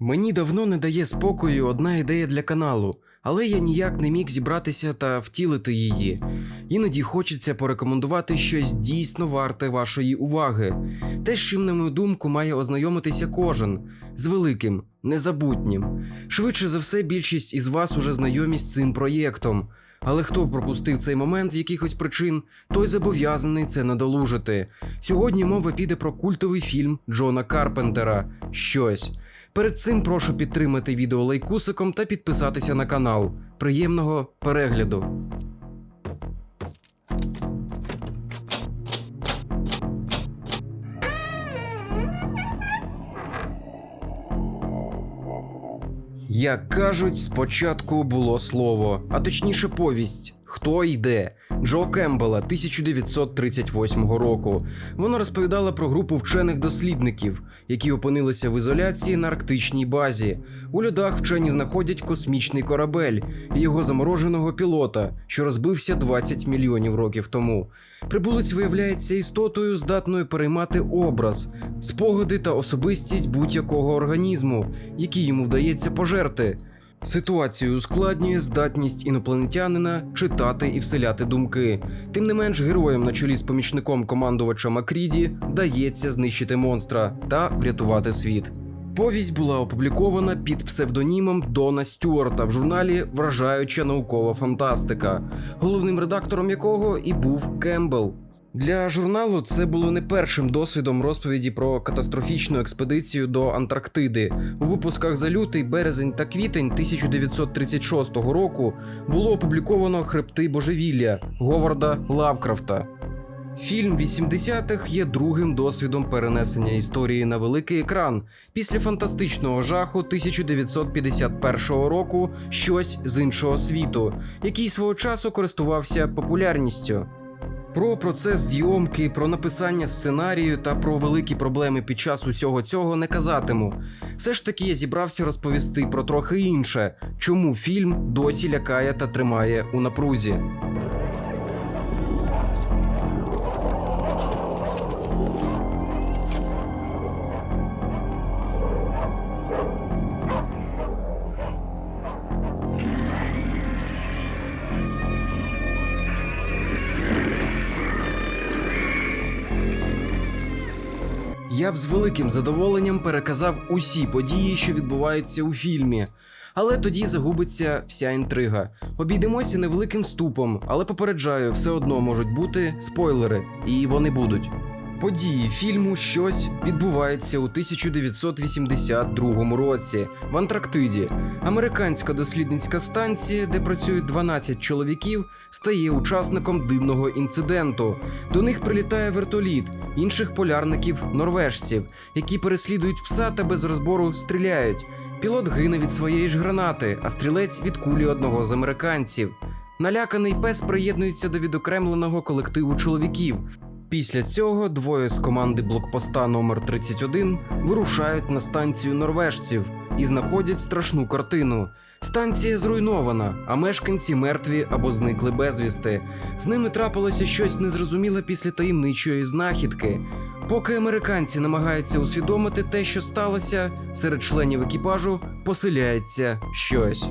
Мені давно не дає спокою одна ідея для каналу, але я ніяк не міг зібратися та втілити її. Іноді хочеться порекомендувати щось дійсно варте вашої уваги. Те, з чим, на мою думку, має ознайомитися кожен з великим, незабутнім. Швидше за все, більшість із вас уже знайомі з цим проєктом. Але хто пропустив цей момент з якихось причин, той зобов'язаний це надолужити. Сьогодні мова піде про культовий фільм Джона Карпентера Щось. Перед цим прошу підтримати відео лайкусиком та підписатися на канал. Приємного перегляду! Як кажуть, спочатку було слово, а точніше повість. Хто йде? Джо Кембела 1938 року. Воно розповідало про групу вчених дослідників, які опинилися в ізоляції на арктичній базі. У льодах вчені знаходять космічний корабель і його замороженого пілота, що розбився 20 мільйонів років тому. Прибулець виявляється істотою, здатною переймати образ, спогади та особистість будь-якого організму, який йому вдається пожерти. Ситуацію ускладнює здатність інопланетянина читати і вселяти думки. Тим не менш, героям на чолі з помічником командувача Макріді вдається знищити монстра та врятувати світ. Повість була опублікована під псевдонімом Дона Стюарта в журналі Вражаюча наукова фантастика, головним редактором якого і був Кембл. Для журналу це було не першим досвідом розповіді про катастрофічну експедицію до Антарктиди. У випусках за лютий, березень та квітень 1936 року було опубліковано хребти божевілля Говарда Лавкрафта. Фільм 80-х є другим досвідом перенесення історії на великий екран після фантастичного жаху 1951 року щось з іншого світу, який свого часу користувався популярністю. Про процес зйомки, про написання сценарію та про великі проблеми під час усього цього не казатиму. Все ж таки я зібрався розповісти про трохи інше, чому фільм досі лякає та тримає у напрузі. Я б з великим задоволенням переказав усі події, що відбуваються у фільмі. Але тоді загубиться вся інтрига. Обійдемося невеликим вступом, але попереджаю, все одно можуть бути спойлери, і вони будуть. Події фільму щось відбувається у 1982 році в Антарктиді. Американська дослідницька станція, де працюють 12 чоловіків, стає учасником дивного інциденту. До них прилітає вертоліт інших полярників норвежців, які переслідують пса та без розбору стріляють. Пілот гине від своєї ж гранати, а стрілець від кулі одного з американців. Наляканий пес приєднується до відокремленого колективу чоловіків. Після цього двоє з команди блокпоста номер 31 вирушають на станцію норвежців і знаходять страшну картину. Станція зруйнована, а мешканці мертві або зникли безвісти. З ними трапилося щось незрозуміле після таємничої знахідки. Поки американці намагаються усвідомити те, що сталося, серед членів екіпажу поселяється щось.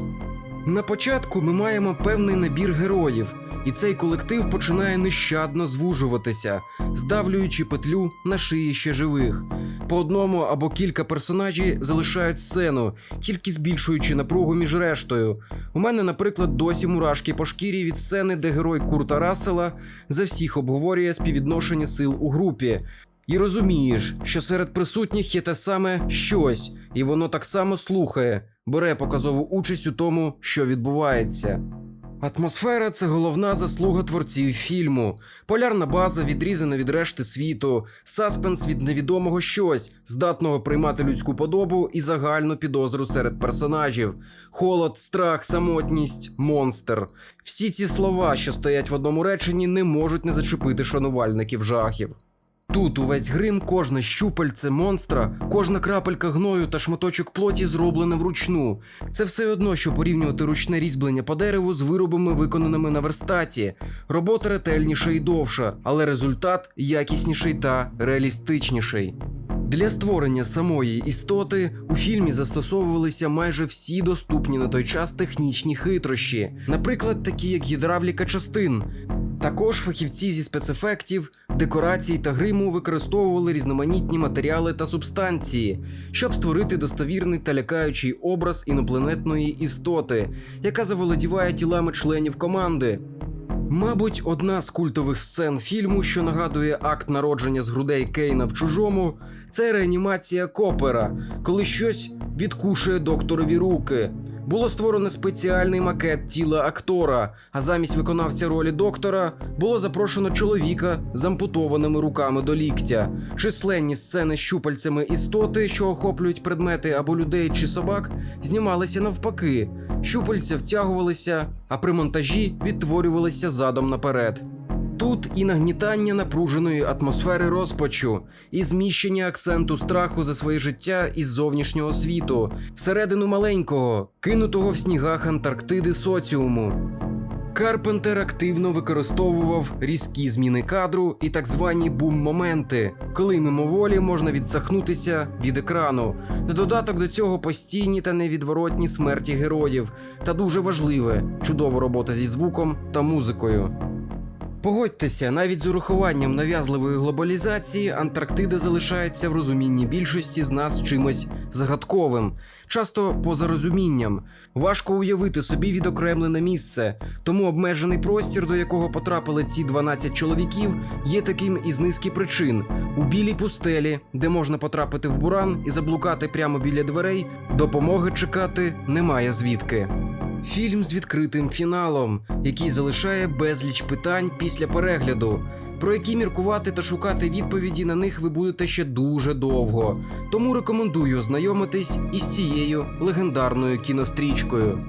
На початку ми маємо певний набір героїв, і цей колектив починає нещадно звужуватися, здавлюючи петлю на шиї ще живих. По одному або кілька персонажів залишають сцену, тільки збільшуючи напругу між рештою. У мене, наприклад, досі мурашки по шкірі від сцени, де герой Курта Рассела за всіх обговорює співвідношення сил у групі. І розумієш, що серед присутніх є те саме щось, і воно так само слухає, бере показову участь у тому, що відбувається. Атмосфера це головна заслуга творців фільму. Полярна база відрізана від решти світу, саспенс від невідомого щось, здатного приймати людську подобу і загальну підозру серед персонажів. Холод, страх, самотність, монстр. Всі ці слова, що стоять в одному реченні, не можуть не зачепити шанувальників жахів. Тут увесь грим, кожне щупальце монстра, кожна крапелька гною та шматочок плоті зроблена вручну. Це все одно, що порівнювати ручне різьблення по дереву з виробами, виконаними на верстаті. Робота ретельніша і довша, але результат якісніший та реалістичніший. Для створення самої істоти у фільмі застосовувалися майже всі доступні на той час технічні хитрощі, наприклад, такі як гідравліка частин. Також фахівці зі спецефектів, декорацій та гриму використовували різноманітні матеріали та субстанції, щоб створити достовірний та лякаючий образ інопланетної істоти, яка заволодіває тілами членів команди. Мабуть, одна з культових сцен фільму, що нагадує акт народження з грудей Кейна в чужому, це реанімація Копера, коли щось відкушує докторові руки. Було створено спеціальний макет тіла актора, а замість виконавця ролі доктора було запрошено чоловіка з ампутованими руками до ліктя. Численні сцени з щупальцями істоти, що охоплюють предмети або людей чи собак, знімалися навпаки. Щупальця втягувалися, а при монтажі відтворювалися задом наперед. Тут і нагнітання напруженої атмосфери розпачу, і зміщення акценту страху за своє життя із зовнішнього світу, всередину маленького, кинутого в снігах Антарктиди соціуму. Карпентер активно використовував різкі зміни кадру і так звані бум-моменти, коли мимоволі можна відсахнутися від екрану. На додаток до цього постійні та невідворотні смерті героїв, та дуже важливе чудова робота зі звуком та музикою. Погодьтеся, навіть з урахуванням нав'язливої глобалізації Антарктида залишається в розумінні більшості з нас чимось загадковим, часто поза розумінням. Важко уявити собі відокремлене місце, тому обмежений простір, до якого потрапили ці 12 чоловіків, є таким із низки причин. У білій пустелі, де можна потрапити в буран і заблукати прямо біля дверей, допомоги чекати немає звідки. Фільм з відкритим фіналом, який залишає безліч питань після перегляду, про які міркувати та шукати відповіді на них ви будете ще дуже довго. Тому рекомендую ознайомитись із цією легендарною кінострічкою.